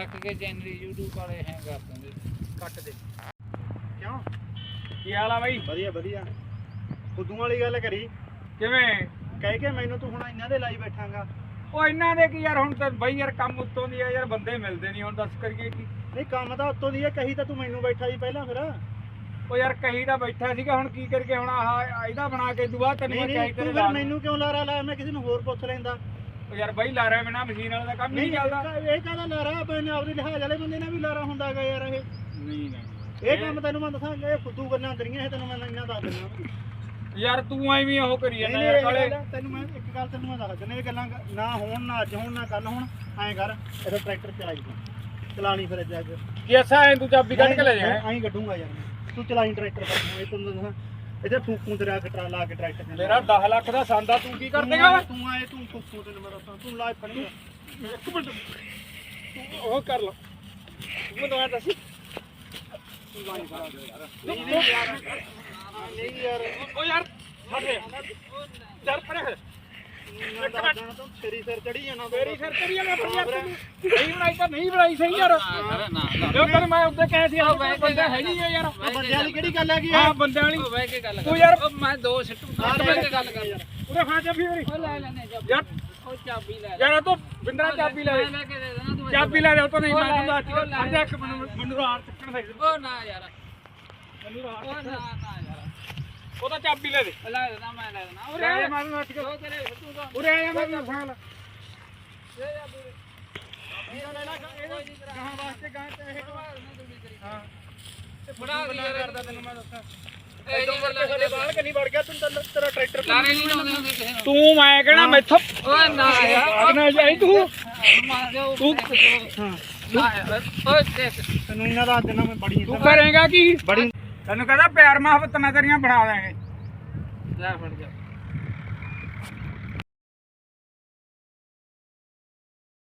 ਆਖ ਕੇ channel YouTube ਵਾਲੇ ਹੈ ਕਰ ਦਿੰਦੇ। ਕੱਟ ਦੇ। ਕਿਉਂ? ਕੀ ਹਾਲ ਆ ਬਾਈ? ਵਧੀਆ ਵਧੀਆ। ਫੁੱਦੂ ਵਾਲੀ ਗੱਲ ਕਰੀ। ਕਿਵੇਂ? ਕਹਿ ਕੇ ਮੈਨੂੰ ਤੂੰ ਹੁਣ ਇਹਨਾਂ ਦੇ ਲਾਈ ਬੈਠਾਂਗਾ। ਉਹ ਇਹਨਾਂ ਦੇ ਕੀ ਯਾਰ ਹੁਣ ਤਾਂ ਬਾਈ ਯਾਰ ਕੰਮ ਉੱਤੋਂ ਦੀ ਆ ਯਾਰ ਬੰਦੇ ਮਿਲਦੇ ਨਹੀਂ ਹੁਣ ਦੱਸ ਕਰੀਏ ਕੀ। ਨਹੀਂ ਕੰਮ ਤਾਂ ਉੱਤੋਂ ਦੀ ਹੈ ਕਹੀ ਤਾਂ ਤੂੰ ਮੈਨੂੰ ਬੈਠਾ ਸੀ ਪਹਿਲਾਂ ਫਿਰ। ਉਹ ਯਾਰ ਕਹੀ ਦਾ ਬੈਠਾ ਸੀਗਾ ਹੁਣ ਕੀ ਕਰਕੇ ਹੁਣ ਆਹ ਇਹਦਾ ਬਣਾ ਕੇ ਦੁਆ ਤੈਨੂੰ ਮੈਂ ਕਹੀ ਤੂੰ ਤੇਰੇ ਮੈਨੂੰ ਕਿਉਂ ਲਾਰਾ ਲਾਇਆ? ਮੈਂ ਕਿਸੇ ਨੂੰ ਹੋਰ ਪੁੱਛ ਲੈਂਦਾ। ਉਹ ਯਾਰ ਬਾਈ ਲਾ ਰਿਹਾ ਬਿਨਾ ਮਸ਼ੀਨ ਵਾਲਾ ਦਾ ਕੰਮ ਨਹੀਂ ਚੱਲਦਾ। ਇਹ ਕਾਹਦਾ ਲਾਰਾ? ਆਪਣੇ ਆਪਦੇ ਲਿਹਾਜ਼ ਵਾਲੇ ਬੰਦੇ ਨਾਲ ਵੀ ਲਾਰਾ ਹੁੰਦਾਗਾ ਯਾਰ ਇਹ। ਨਹੀਂ ਨਹੀਂ। ਇਹ ਕੰਮ ਤੈਨੂੰ ਮੈਂ ਦੱਸਾਂ ਇਹ ਫੁੱਦੂ ਗੱਲਾਂ ਕਰੀਆਂ ਇਹ ਤੈਨੂੰ ਮੈਂ ਇੰਨਾ ਦੱਸ ਦਿੰਦਾ। ਯਾਰ ਤੂੰ ਐਵੇਂ ਉਹ ਕਰੀ ਜਾਂਦਾ ਯਾਰ ਕਾਲੇ ਤੈਨੂੰ ਮੈਂ ਇੱਕ ਗੱਲ ਤੈਨੂੰ ਮੈਂ ਦੱਸ ਦਿੰਦਾ ਇਹ ਗੱਲਾਂ ਨਾ ਹੋਣ ਨਾ ਅੱਜ ਹੋਣ ਨਾ ਕੱਲ ਹੋਣ ਐਂ ਕਰ ਇਹਦਾ ਟਰੈਕਟਰ ਚਲਾਈ ਤੂੰ ਚਲਾਣੀ ਫਿਰ ਅੱਜ। ਅੱਜ ਕੀ ਐਸਾ ਹੈ ਤੂੰ ਚਾਬੀ ਕੱਢ ਕੇ ਲੈ ਜਾ। ਐਂ ਕੱਢੂੰਗਾ ਯਾਰ। ਤੂੰ ਚਲਾਈ ਟਰੈਕਟਰ ਪਰ ਇਹ ਤੈਨੂੰ ਦੱਸਾਂ। ਇੱਥੇ ਫੂਕੂ ਤੇਰਾ ਕਟਰਾ ਲਾ ਕੇ ਟਰੈਕਟਰ ਤੇ ਮੇਰਾ 10 ਲੱਖ ਦਾ ਸੰਦਾ ਤੂੰ ਕੀ ਕਰ ਦੇਗਾ ਓਏ ਤੂੰ ਆਏ ਤੂੰ ਫੂਕੂ ਤੈਨੂੰ ਮੈਂ ਦੱਸਾਂ ਤੂੰ ਲਾਇ ਫੜੀ ਇੱਕ ਮਿੰਟ। ਤੂੰ ਉਹ ਕਰ ਲਾ। ਤੂੰ ਤਾਂ ਦੱਸ। ਨਹੀਂ ਨਹੀਂ ਯਾਰ ਨਹੀਂ ਯਾਰ ਉਹ ਯਾਰ ਛੱਡ ਦੇ। ਚੱਲ ਪਰੇ ਮੈਂ ਦੱਸਦਾ ਤੂੰ ਛੇਰੀ ਸਿਰ ਚੜੀ ਜਾਣਾ ਤੇਰੀ ਸਿਰ ਤੇਰੀ ਆ ਆਪਣੀ ਯਾਰ ਤੂੰ। ਨਹੀਂ ਬਣਾਈ ਤਾਂ ਨਹੀਂ ਬਣਾਈ ਸਹੀ ਯਾਰ ਜੋ ਕਰ ਮੈਂ ਉੱਤੇ ਕਹਿ ਸੀ ਆਹ ਬੰਦਾ ਹੈ ਨਹੀਂ ਯਾਰ ਬੰਦਿਆਂ ਦੀ ਕਿਹੜੀ ਗੱਲ ਹੈਗੀ ਹਾਂ ਬੰਦਿਆਂ ਵਾਲੀ ਬਹਿ ਕੇ ਗੱਲ ਤੂੰ ਯਾਰ- ਮੈਂ ਦੋ ਸਿੱਟੂ ਬਹਿ ਕੇ ਗੱਲ ਕਰ ਉਹਦੇ ਫਾਂ ਚਾਬੀ ਮੇਰੀ ਲੈ ਲੈਨੇ ਚਾਬੀ ਯਾਰ ਚਾਬੀ ਲੈ ਯਾਰ ਉਹ ਬਿੰਦਰਾ ਚਾਬੀ ਲੈ ਮੈਂ ਲੈ ਕੇ ਤੂੰ ਨਹੀਂ ਮੈਂ ਲੈ, ਅੱਜ ਇੱਕ ਮੈਨੂੰ ਮੈਨੂੰ ਰਾਤ ਚੱਕਣ ਦੇ ਉਹ ਨਾ ਯਾਰ ਮੈਨੂੰ ਰਾਤ ਉਹ ਨਾ ਨਾ ਯਾਰ ਉਹ ਤਾਂ ਚਾਬੀ ਲੈ ਦੇ। ਉਹ ਲੈ ਦੇਣਾ ਮੈਂ ਲੈ ਦੇਣਾ। ਉਰੇ ਆ ਕੇ ਉਹ ਤੇਰੇ ਉਰੇ ਆ ਵਾਸਤੇ ਗਾਂ ਤੇ ਇਹ। ਹਾਂ। ਕਰਦਾ ਤੈਨੂੰ ਦੱਸਾਂ। ਤੂੰ ਕਹਿਣਾ ਮੈਥੋਂ ਓਏ ਨਾ ਯਾਰ। ਆਗਣਾ ਜਾਈ ਤੂੰ। ਮਾਰ ਦਿਓ ਤੂੰ- ਹਾਂ। ਨਾ ਯਾਰ। ਓਏ ਦੇਖ। ਤੈਨੂੰ ਇਹਨਾਂ ਦਾ ਦਿਨਾਂ ਮੈਂ ਬੜੀ ਤੂੰ ਕਰੇਗਾ ਕੀ? ਬੜੀ ਤੈਨੂੰ ਕਹਿੰਦਾ ਪਿਆਰ ਮੁਹੱਬਤ ਨਾ ਤੇਰੀਆਂ ਬਣਾ ਦਾਂਗੇ ਲੈ ਫੜ ਜਾ।